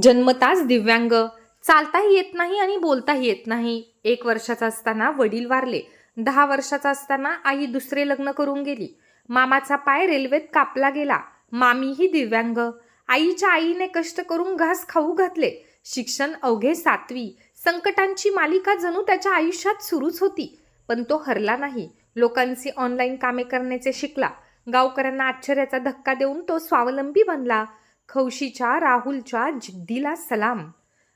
जन्मताच दिव्यांग. चालताही येत नाही आणि बोलताही येत नाही. एक वर्षाचा असताना वडील वारले. दहा वर्षाचा असताना आई दुसरे लग्न करून गेली. मामाचा पाय रेल्वेत कापला गेला. मामीही दिव्यांग. आईच्या आईने कष्ट करून घास खाऊ घातले. शिक्षण अवघे सातवी. संकटांची मालिका जणू त्याच्या आयुष्यात सुरूच होती. पण तो हरला नाही. लोकांची ऑनलाईन कामे करण्याचे शिकला. गावकऱ्यांना आश्चर्याचा धक्का देऊन तो स्वावलंबी बनला. खौशीच्या राहुलच्या जिद्दीला सलाम.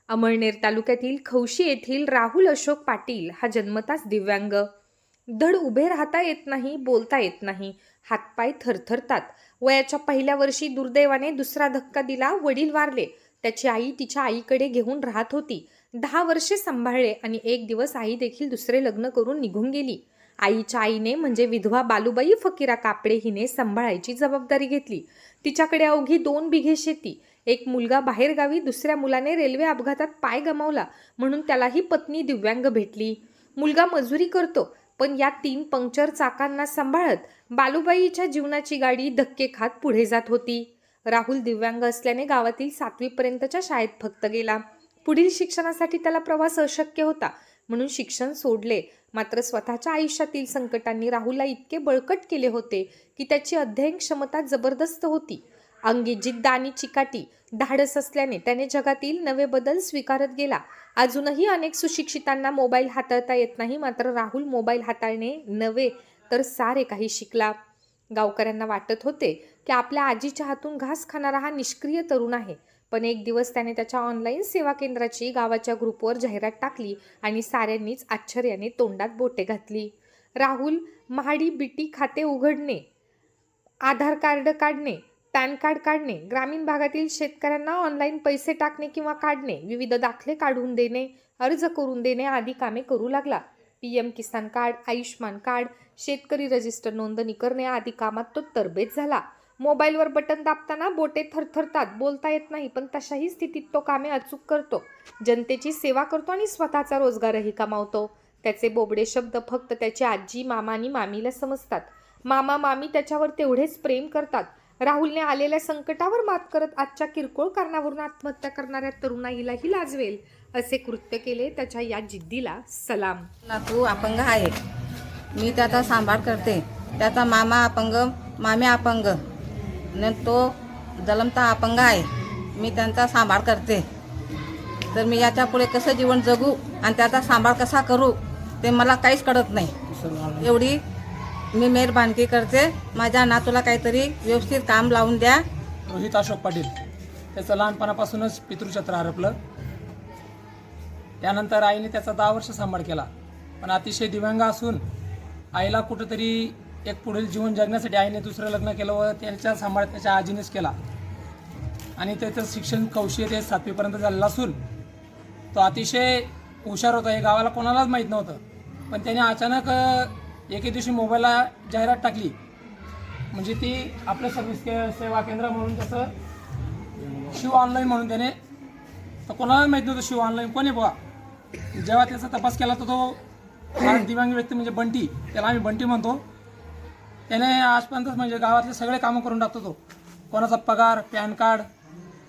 अमळनेर तालुक्यातील खौशी येथील राहुल अशोक पाटील हा जन्मताच दिव्यांग. धड उभे राहता येत नाही बोलता येत नाही. हातपाय थरथरतात. वयाच्या पहिल्या वर्षी दुर्दैवाने दुसरा धक्का दिला वडील वारले. त्याची आई तिच्या आईकडे घेऊन राहत होती. दहा वर्षे सांभाळले आणि एक दिवस आई देखील दुसरे लग्न करून निघून गेली. आईच्या आईने म्हणजे विधवा बालूबाई फकीरा कापडे हिने सांभाळायची जबाबदारी घेतली. तिच्याकडे अवघी दोन बिघे शेती. एक मुलगा बाहेरगावी दुसऱ्या मुलाने रेल्वे अपघातात पाय गमावला म्हणून त्यालाही पत्नी दिव्यांग भेटली. मुलगा मजुरी करतो पण या तीन पंक्चर चाकांना सांभाळत बालूबाईच्या जीवनाची गाडी धक्के खात पुढे जात होती. राहुल दिव्यांग असल्याने गावातील सातवीपर्यंतच्या शाळेत फक्त गेला. पुढील शिक्षणासाठी त्याला प्रवास अशक्य होता. म्हणून शिक्षण सोडले. मात्र स्वतःच्या आयुष्यातील संकटांनी राहुलला इतके बळकट केले होते की त्याची अध्ययन क्षमता जबरदस्त होती. अंगी जिद्द आणि चिकाटी धाडस असल्याने त्याने जगातील नवे बदल स्वीकारत गेला. अजूनही अनेक सुशिक्षितांना मोबाईल हाताळता येत नाही मात्र राहुल मोबाईल हाताळणे नवे तर सारे काही शिकला. गावकऱ्यांना वाटत होते की आपल्या आजीच्या हातून घास खाणारा हा निष्क्रिय तरुण आहे. पण एक दिवस त्याने त्याच्या ऑनलाईन सेवा केंद्राची गावाच्या ग्रुपवर जाहिरात टाकली आणि साऱ्यांनीच आश्चर्याने तोंडात बोटे घातली. राहुल महाडी बिटी खाते उघडणे आधार कार्ड काढणे पॅन कार्ड काढणे ग्रामीण भागातील शेतकऱ्यांना ऑनलाईन पैसे टाकणे किंवा काढणे विविध दाखले काढून देणे अर्ज करून देणे आदी कामे करू लागला. P M Kisan card Ayushman card शेतकरी रजिस्टर नोंदणी करणे आदी कामात तो तरबेज झाला. मोबाईलवर बटन दाबताना बोटे थरथरतात बोलता येत नाही पण तशाही स्थितीत तो कामे अचूक करतो. जनतेची सेवा करतो आणि स्वतःचा रोजगारही कमावतो. त्याचे बोबडे शब्द फक्त त्याची आजी मामा आणि मामीला समजतात. मामा मामी त्याच्यावर तेवढेच प्रेम करतात. राहुलने आलेल्या संकटावर मात करत आजच्या किरकोळ कारणावरून आत्महत्या करणाऱ्या तरुणाईलाही लाजवेल असे कृत्य केले त्याच्या या जिद्दीला सलाम. नातू अपंग आहे. मी त्याचा सांभाळ करते. त्याचा मामा अपंग मामी अपंग. न तो जलमता अपंग आहे. मी त्यांचा सांभाळ करते. तर मी याच्यापुढे कसं जीवन जगू आणि त्याचा सांभाळ कसा करू ते मला काहीच कळत नाही. एवढी मी मेहरबानगी करते. माझ्या नातूला काहीतरी व्यवस्थित काम लावून द्या. रोहित अशोक पाटील. त्याचं लहानपणापासूनच पितृछत्र हरपलं. त्यानंतर आईने त्याचा दहा वर्ष सांभाळ केला. पण अतिशय दिव्यांग असून आईला कुठंतरी एक पुढील जीवन जगण्यासाठी आईने दुसरं लग्न केलं व त्याच्या सांभाळ त्याच्या आजीनेच केला. आणि त्याचं शिक्षण कौशल्य ते सातवीपर्यंत झालेलं असून तो अतिशय हुशार होता. हे गावाला कोणालाच माहीत नव्हतं. पण त्याने अचानक एके दिवशी मोबाईलला जाहिरात टाकली. म्हणजे ती आपलं सर्व्हिस के सेवा केंद्र म्हणून त्याचं शिव ऑनलाईन म्हणून त्याने तर कोणाला माहीत नव्हतं शिव ऑनलाईन कोण आहे बघा जेव्हा त्याचा तपास केला तर तो दिव्यांग व्यक्ती म्हणजे बंटी त्याला आम्ही बंटी म्हणतो. त्याने आजपर्यंतच म्हणजे गावातले सगळे कामं करून टाकतो तो. कोणाचा पगार पॅन कार्ड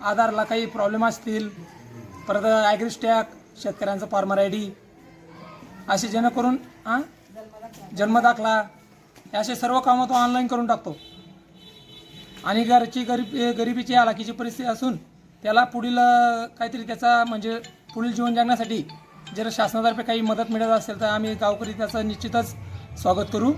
आधारला काही प्रॉब्लेम असतील परत ॲग्री स्टॅक शेतकऱ्यांचा फार्मर आय डी असे जेणेकरून हां जन्मदाखला असे सर्व कामं तो ऑनलाईन करून टाकतो. आणि घरची गरीब गरिबीची हालाकीची परिस्थिती असून त्याला पुढील काहीतरी त्याचा म्हणजे पुढील जीवन जगण्यासाठी जर शासनातर्फे काही मदत मिळत असेल तर आम्ही गावकरी त्याचं निश्चितच स्वागत करू.